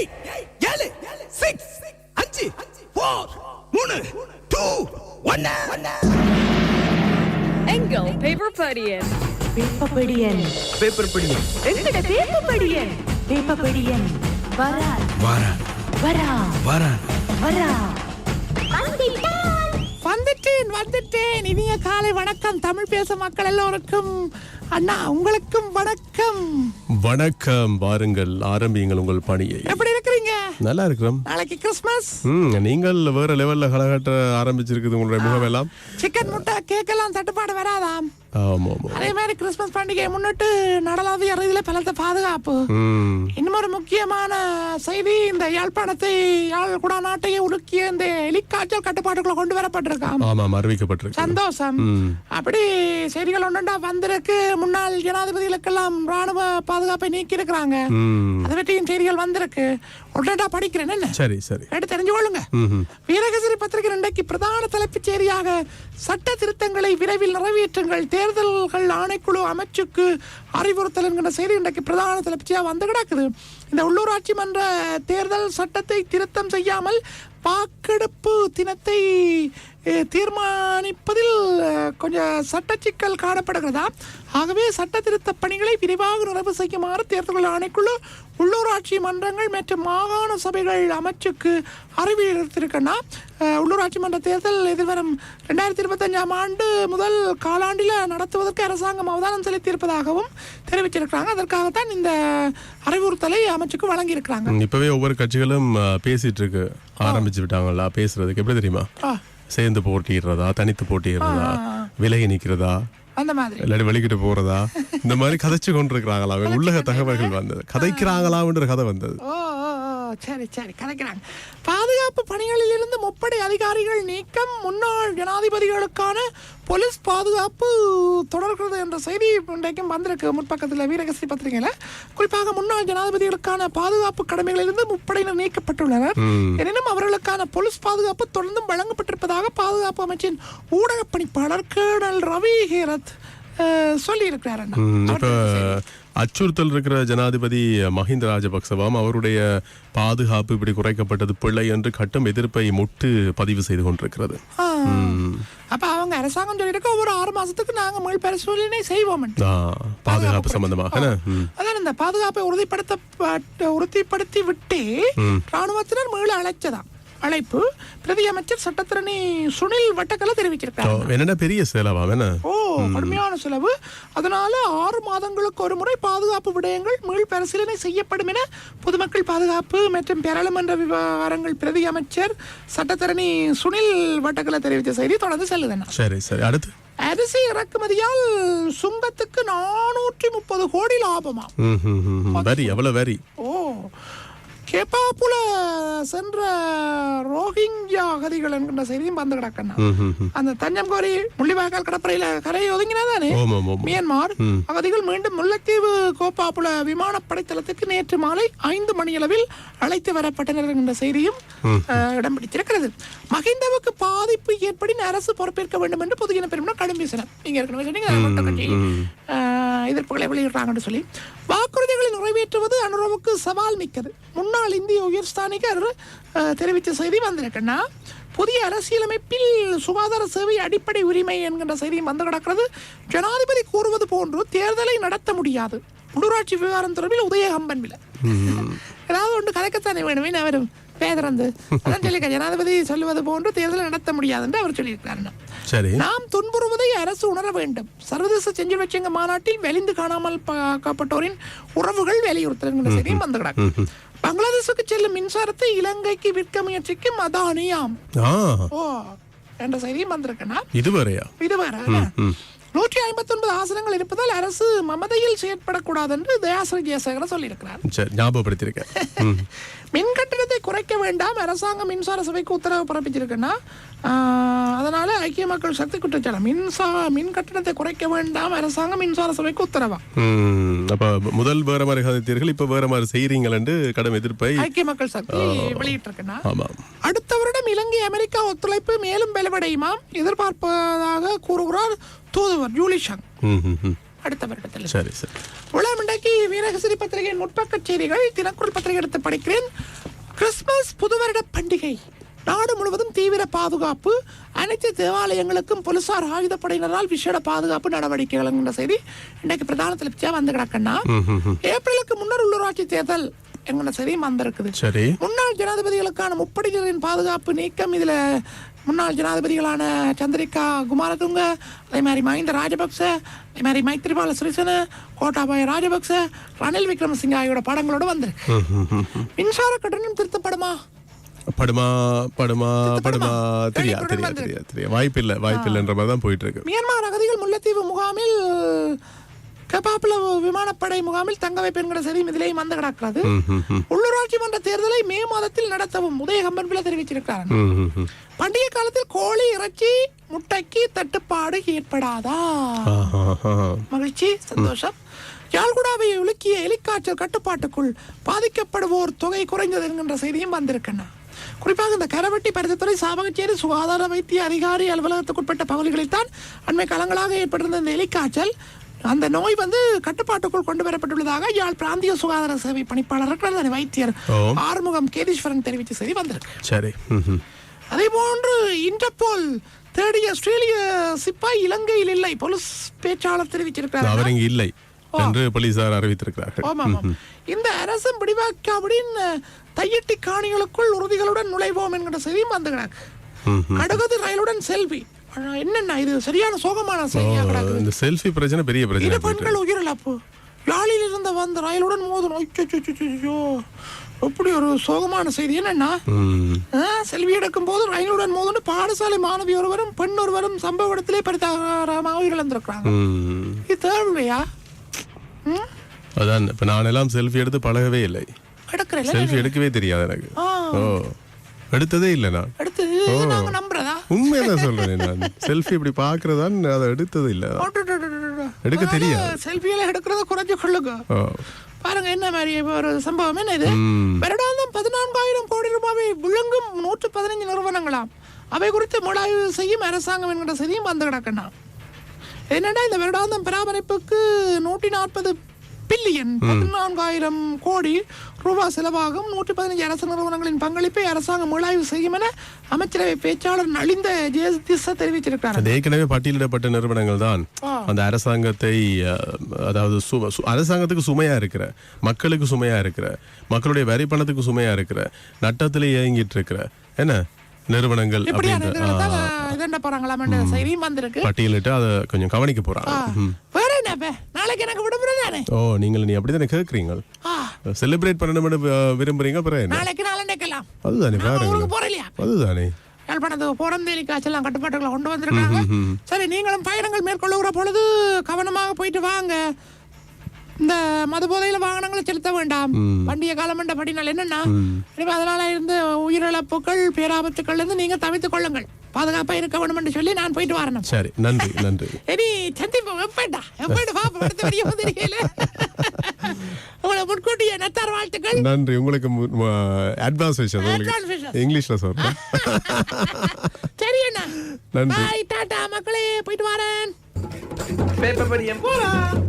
Eight ஏழு six அஞ்சு four மூணு டூ ஒன்னு எங்கள் பேப்பர் படியன்? பேப்பபடியன் பேப்பர் படி எங்கட பேப்பபடியன் பேப்பபடியன் வரா. வாரா. வரா. வாரா. வரா. வந்துட்டேன். வந்துட்டேன் இனிய காலை வணக்கம். தமிழ் பேச மக்கள் எல்லோருக்கும் அண்ணா உங்களுக்கும் வணக்கம். வணக்கம். வாருங்கள் ஆரம்பியுங்கள் உங்கள் பணியை. எப்படி நல்லா இருக்கிறோம் நாளைக்கு கிறிஸ்மஸ். ம் நீங்கள் வேற லெவல்ல கலகட்ட ஆரம்பிச்சிருக்குது உங்களுடைய முகமெல்லாம். சிக்கன் முட்டை கேக் எல்லாம் தட்டுப்பாடு வராதாம். அதே மாதிரி கிறிஸ்மஸ் பண்டிகையை முன்னிட்டு நடலாவிய ரீதியில பலத்த பாதுகாப்பு. இன்னும் ஒரு முக்கியமான செய்தி இந்த யாழ்ப்பாணத்தை யாழ் குடா நாட்டையே உலுக்கிய இந்த எலிக்காய்ச்சல் கட்டுப்பாட்டுக்குள்ள கொண்டு வரப்பட்டிருக்காம். ஆமாம் அறிவிக்கப்பட்டிருக்கு. சந்தோஷம். அப்படி செய்திகள் ஒன்றுண்டா வந்திருக்கு. முன்னாள் ஜனாதிபதிகளுக்கெல்லாம் ராணுவ பாதுகாப்பை நீக்கி இருக்கிறாங்க அதை பற்றியும் செய்திகள் வந்திருக்கு. ஒன்றா படிக்கிறேன் என்ன? சரி சரி. எடுத்து தெரிஞ்சு கொள்ளுங்க. வீரகசிரி பத்திரிகை இன்றைக்கு பிரதான தலைப்புச் செய்தியாக சட்ட திருத்தங்களை விரைவில் நிறைவேற்றுங்கள். தேர்தல்கள் ஆணைக்குழு அமைச்சுக்கு அறிவுறுத்தல் என்கிற செய்தி இன்றைக்கு பிரதான தலைப்புச்சியாக வந்து கிடக்குது. இந்த உள்ளூராட்சி மன்ற தேர்தல் சட்டத்தை திருத்தம் செய்யாமல் வாக்கெடுப்பு தினத்தை தீர்மானிப்பதில் கொஞ்சம் சட்ட சிக்கல் காணப்படுகிறதா? ஆகவே சட்ட திருத்த பணிகளை விரைவாக நிறைவு செய்யுமாறு தேர்தல் ஆணைக்குழு உள்ளூராட்சி மன்றங்கள் மற்றும் மாகாண சபைகள் அமைச்சுக்கு அறிவித்திருக்கன்னா உள்ளூராட்சி மன்ற தேர்தல் எதிர்வரும் ரெண்டாயிரத்தி இருபத்தஞ்சாம் ஆண்டு முதல் காலாண்டில் நடத்துவதற்கு அரசாங்கம் அவதானம் செலுத்தியிருப்பதாகவும் தெரிவிச்சிருக்கிறாங்க. அதற்காகத்தான் இந்த அறிவுறுத்தலை அமைச்சுக்கு வழங்கியிருக்கிறாங்க. இப்பவே ஒவ்வொரு கட்சிகளும் பேசிட்டு இருக்கு. ஆரம்பிச்சு விட்டாங்களா பேசுறதுக்கு. எப்படி தெரியுமா? சேர்ந்து போட்டிடுறதா தனித்து போட்டிடுறதா விலகி நிக்கிறதா அந்த மாதிரி. இல்லாட்டி வெளிக்கிட்டு போறதா? இந்த மாதிரி கதைச்சு கொண்டிருக்கிறாங்களா? உள்ளக தகவல்கள் வந்தது. கதைக்கிறாங்களான்ற கதை வந்தது. சரி சரி கலைக்கிறாங்க. பாதுகாப்பு பணிகளில் இருந்து முப்படை அதிகாரிகள் நீக்கம் முன்னாள் ஜனாதிபதிகளுக்கான போலீஸ் பாதுகாப்பு தொடர்கிறது என்ற செய்தி இன்றைக்கும் வந்திருக்கு. முற்பக்கத்தில் வீரகஸ்ரீ பத்திரிகையில். குறிப்பாக முன்னாள் ஜனாதிபதிகளுக்கான பாதுகாப்பு கடமைகளிலிருந்து முப்படையினர் நீக்கப்பட்டுள்ளனர். எனினும் அவர்களுக்கான போலீஸ் பாதுகாப்பு தொடர்ந்தும் வழங்கப்பட்டிருப்பதாக பாதுகாப்பு அமைச்சின் ஊடக பணிப்பாளர் கேர்னல் ரவி ஹேரத் சொல்லியிருக்கிறார் அச்சுறுத்தல் இருக்கிற ஜனாதிபதி மஹிந்த ராஜபக்சவாம் அவருடைய பாதுகாப்பு இப்படி குறைக்கப்பட்டது பிள்ளை என்று கட்டும் எதிர்ப்பை முட்டு பதிவு செய்து கொண்டிருக்கிறது. அப்ப அவங்க அரசாங்கம் சொல்லியிருக்க ஒவ்வொரு ஆறு மாசத்துக்கு நாங்க மீள் பரிசோதனை செய்வோம் பாதுகாப்பு சம்பந்தமாக. அதான் இந்த பாதுகாப்பை உறுதிப்படுத்த உறுதிப்படுத்தி விட்டு ராணுவத்தினர் மீள அழைச்சதாம். அழைப்பு பிரதி அமைச்சர் சட்டத்திரணி சுனில் வட்டக்கல தெரிவிச்சிருக்காங்க என்னடா பெரிய என்ன ஓ கடுமையான செலவு. அதனால ஆறு மாதங்களுக்கு ஒரு முறை பாதுகாப்பு விடயங்கள் மீள் பரிசீலனை செய்யப்படும் என பொதுமக்கள் பாதுகாப்பு மற்றும் பாராளுமன்ற விவகாரங்கள் பிரதி அமைச்சர் சட்டத்தரணி சுனில் வட்டக்கல தெரிவித்த செய்தி தொடர்ந்து செல்லுதுன்னா சரி சரி. அடுத்து? அரிசி இறக்குமதியால் சுங்கத்துக்கு நானூற்றி முப்பது கோடி லாபமா. வரி எவ்வளவு வரி? ஓ கேப்பாப்புல சென்ற ரோஹிங்கியா அகதிகள் என்கின்ற செய்தியும் வந்து கிடக்கண்ணா. அந்த தஞ்சம் கோரி முள்ளிவாய்க்கால் கடற்கரையில கரையை ஒதுங்கினாதானே மியான்மார் அகதிகள் மீண்டும் முல்லைத்தீவு கோப்பாப்புல விமானப்படை தளத்துக்கு நேற்று மாலை ஐந்து மணியளவில் அழைத்து வரப்பட்டனர் என்ற செய்தியும் இடம் பிடித்திருக்கிறது. மகிந்தவுக்கு பாதிப்பு ஏற்படின் அரசு பொறுப்பேற்க வேண்டும் என்று பொதுஜன பெருமனா கடும் பேசினார் நீங்க ஏற்கனவே சொன்னீங்க எதிர்ப்புகளை வெளியிடுறாங்கன்னு சொல்லி வாக்குறுதிகளை நிறைவேற்றுவது அனுரவுக்கு சவால் மிக்கது. முன்னாள் இந்திய உயர்ஸ்தானிகர் அஹ், தெரிவித்த செய்தி வந்திருக்குன்னா புதிய அரசியலமைப்பில் சுகாதார சேவை அடிப்படை உரிமை என்கின்ற செய்தியும் வந்து கிடக்கிறது. ஜனாதிபதி கூறுவது போன்று தேர்தலை நடத்த முடியாது. உள்ளூராட்சி விவகாரம் தொடர்பில் உதயகம்பன் விலை ஏதாவது ஒன்று கதைக்கத்தானே வேணுமே அவரும் பேதறந்து. அதான் சொல்லி ஜனாதிபதி சொல்லுவது போன்று தேர்தலை நடத்த முடியாது என்று அவர் சொல்லியிருக்காருன்னா சரி. நாம் துன்புறுவதை அரசு உணர வேண்டும். சர்வதேச செஞ்சல் வச்சங்க மாநாட்டில் வெளிந்து காணாமல் காக்கப்பட்டோரின் உறவுகள் வலியுறுத்தல் செய்தியும் வந்து கிடக்கு. பங்களாதேஷுக்கு செல்லும் மின்சாரத்தை இலங்கைக்கு விற்க முயற்சிக்கும் அதானியாம். ஓ என்ற செய்தியும் வந்திருக்குன்னா இதுவரையா இது வேற நூற்றி ஐம்பத்தி ஒன்பது ஆசனங்கள் இருப்பதால் அரசு மமதையில் செயற்படக்கூடாது என்று தயாசிரி ஜெயசேகர சொல்லியிருக்கிறார் ஞாபகப்படுத்தியிருக்கேன். மின் கட்டணத்தை குறைக்க வேண்டாம் அரசாங்கம் மின்சார சபைக்கு உத்தரவு பிறப்பிச்சிருக்குன்னா அதனால ஐக்கிய மக்கள் சக்தி குற்றச்சாட்டு. மின்சார மின் கட்டணத்தை குறைக்க வேண்டாம் அரசாங்கம் மின்சார சபைக்கு உத்தரவா? அப்ப முதல் வேற மாதிரி கதைத்தீர்கள் இப்ப வேற மாதிரி செய்றீங்களஎன்று கடும் எதிர்ப்பை ஐக்கிய மக்கள் சக்தி வெளியிட்டிருக்குன்னா. ஆமாம் அடுத்த வருடம் இலங்கை அமெரிக்கா ஒத்துழைப்பு மேலும் வலுவடையுமாம் எதிர்பார்ப்பதாக கூறுகிறார் தூதுவர் ஜூலி ஷங் ம், ம், ம். அடுத்த வருடத்தில். சரி சரி. உலகம் இன்றைக்கு வீரகசிரி பத்திரிகையின் முற்பக்க செய்திகள் தினக்குரல் பத்திரிகை எடுத்து படிக்கிறேன். கிறிஸ்துமஸ் புது வருட பண்டிகை. நாடு முழுவதும் தீவிர பாதுகாப்பு அனைத்து தேவாலயங்களுக்கும் போலீசார் ஆயுதப்படையினரால் விசேட பாதுகாப்பு நடவடிக்கைகள் என்கிற செய்தி இன்றைக்கு பிரதான தலைப்பிச்சா வந்து கிடக்கன்னா ஏப்ரலுக்கு முன்னர் உள்ளூராட்சி தேர்தல் என்கிற செய்தியும் வந்திருக்குது. முன்னாள் ஜனாதிபதிகளுக்கான முப்படையினரின் பாதுகாப்பு நீக்கம் இதுல முன்னாள் ஜனாதிபதிகளான சந்திரிகா குமாரதுங்க அதே மாதிரி மஹிந்த ராஜபக்ச அதே மாதிரி மைத்ரிபால சிறிசேன கோட்டாபாய ராஜபக்ச ரணில் விக்ரமசிங்க ஆகியோட படங்களோட வந்திருக்கு. மின்சார கட்டணம் திருத்தப்படுமா? படுமா படுமா படுமா. தெரியா தெரியா. தெரியா தெரியா வாய்ப்பில்லை வாய்ப்பில்லைன்ற மாதிரி தான் போயிட்டு இருக்கு. மியான்மர் அகதிகள் முல்லைத்தீவு முகாமில் கபாப்புல விமானப்படை முகாமில் தங்க வைப்பு என்கிற செய்தியும் இதிலேயும் வந்து கிடக்கிறது. உள்ளூராட்சி மன்ற தேர்தலை மே மாதத்தில் நடத்தவும் உதயகம்பன் பிள்ளை தெரிவிச்சிருக்கிறார். பண்டிகை காலத்தில் கோழி இறைச்சி முட்டைக்கு தட்டுப்பாடு ஏற்படாதா. மகிழ்ச்சி சந்தோஷம் யாழ்குடாவை உலுக்கிய எலிக்காய்ச்சல் கட்டுப்பாட்டுக்குள் பாதிக்கப்படுவோர் தொகை குறைந்தது என்கின்ற செய்தியும் வந்திருக்கண்ணா குறிப்பாக இந்த கரவெட்டி பரிசுத்துறை சாவகச்சேரி சுகாதார வைத்திய அதிகாரி அலுவலகத்துக்குட்பட்ட பகுதிகளில் தான் அண்மை காலங்களாக ஏற்பட்டிருந்த இந்த எலிக்காய்ச்சல் அந்த நோய் வந்து கட்டுப்பாட்டுக்குள் கொண்டு வரப்பட்டுள்ளதாக யாழ் பிராந்திய சுகாதார சேவை பணிப்பாளர் இருக்கிற வைத்தியர். ஆறுமுகம் கேதீஸ்வரன் தெரிவித்த செய்தி வந்திருக்கு. சரி. அதே போன்று இன்டர்போல் தேடிய ஆஸ்திரேலிய சிப்பாய் இலங்கையில் இல்லை. போலீஸ் பேச்சாளர் தெரிவிச்சிருக்கிறார் அவர் இங்கு இல்லை என்று போலீசார் அறிவித்திருக்கிறார்கள். ஆமாம். இந்த அரசு முடிவாக்காவிடின் தையிட்டி காணிகளுக்குள் உறுதிகளுடன் நுழைவோம் என்கிற செய்தியும் வந்து கிடக்கு கடுகது ரயிலுடன் செல்வி. என்னண்ணா இது? சரியான சோகமான இந்த செல்ஃபி பிரச்சனை பெரிய பிரச்சனை பெண்கள் உயிரிழப்பு. யாழில் இருந்த வந்த ரயிலுடன் மோதல் ஐயோ எப்படி ஒரு சோகமான செய்தி? என்னன்னா செல்வி எடுக்கும் போது ரயிலுடன் மோதுண்டு பாடசாலை மாணவி ஒருவரும் பெண் ஒருவரும் சம்பவ இடத்திலே பரிதாபமாக உயிரிழந்திருக்கிறாங்க. ம். இது தேவையா? அதான் இப்ப நான் எல்லாம் செல்ஃபி எடுத்து பழகவே இல்லை. செல்ஃபி எடுக்கவே தெரியாது எனக்கு. ஓ எடுத்ததே இல்லை நான். எடுத்து உண்மையதான் சொல்றேன் நான் செல்ஃபி இப்படி பாக்குறதான் அதை எடுத்தது இல்ல எடுக்க தெரியாது. செல்ஃபியில எடுக்கிறத குறைஞ்சு கொள்ளுங்க. பாருங்க என்ன மாதிரி ஒரு சம்பவம் என்ன இது. வருடாந்தம் பதினான்காயிரம் கோடி ரூபாவை விழுங்கும் நூற்று பதினைஞ்சு நிறுவனங்களாம் அவை குறித்து முலாய்வு செய்யும் அரசாங்கம் என்கிற செய்தியும் வந்து கிடக்கண்ணா என்னடா இந்த வருடாந்தம் பராமரிப்புக்கு நூற்றி நாற்பது பில்லியன் பதினான்காயிரம் கோடி ரூபாய் செலவாகும். நூற்றி பதினஞ்சு அரசு நிறுவனங்களின் பங்களிப்பை அரசாங்கம் முலாய்வு செய்யும் என அமைச்சரவை பேச்சாளர் நலிந்த ஜெயதிச தெரிவிச்சிருக்கிறார் ஏற்கனவே பட்டியலிடப்பட்ட நிறுவனங்கள் தான். அந்த அரசாங்கத்தை அதாவது அரசாங்கத்துக்கு சுமையா இருக்கிற மக்களுக்கு சுமையா இருக்கிற மக்களுடைய வரி பணத்துக்கு சுமையா இருக்கிற நட்டத்திலே இயங்கிட்டு இருக்கிற என்ன நிறுவனங்கள் அப்படின்ற செய்தியும் வந்திருக்கு. பட்டியலிட்டு அதை கொஞ்சம் கவனிக்க போறாங்க. இப்ப? நாளைக்கு எனக்கு விடுமுறை தானே? ஓ நீங்கள் நீ அப்படித்தானே கேட்குறீங்க ஆ, செலிப்ரேட் பண்ணணும்னு அஹ், விரும்புறீங்க அப்புறம் நாளைக்கு அதுதானே பாருங்க போறோம் இல்லையா அதுதானே. யாழ்ப்பாணத்துக்கு காய்ச்சலாம் கட்டுப்பாட்டுகளை கொண்டு வந்திருக்காங்க சரி நீங்களும் பயணங்கள் மேற்கொள்ளுகிற பொழுது கவனமாக போயிட்டு வாங்க. இந்த மது போதையில வாகனங்களை செலுத்த வேண்டாம். பண்டிகை காலம் என்ற படினால் என்னன்னா அதனால இருந்து உயிரிழப்புகள் பேராபத்துக்கள் இருந்து நீங்க தவித்துக் கொள்ளுங்கள். பாதுகாப்பா இருக்க வேண்டும் என்று சொல்லி நான் போயிட்டு வரணும். சரி நன்றி நன்றி. இனி சந்திப்போம். எப்படா? எப்படா பாப்போம்? அடுத்த வரையும் தெரியல உங்களை முன்கூட்டிய நத்தார் வாழ்த்துக்கள். நன்றி. உங்களுக்கு அட்வான்ஸ் விஷயம் இங்கிலீஷ்ல சொல்றேன் சரி அண்ணா. நன்றி. பாய் டாடா மக்களே போயிட்டு வரேன். பேப்பர் படியம். போலாம்.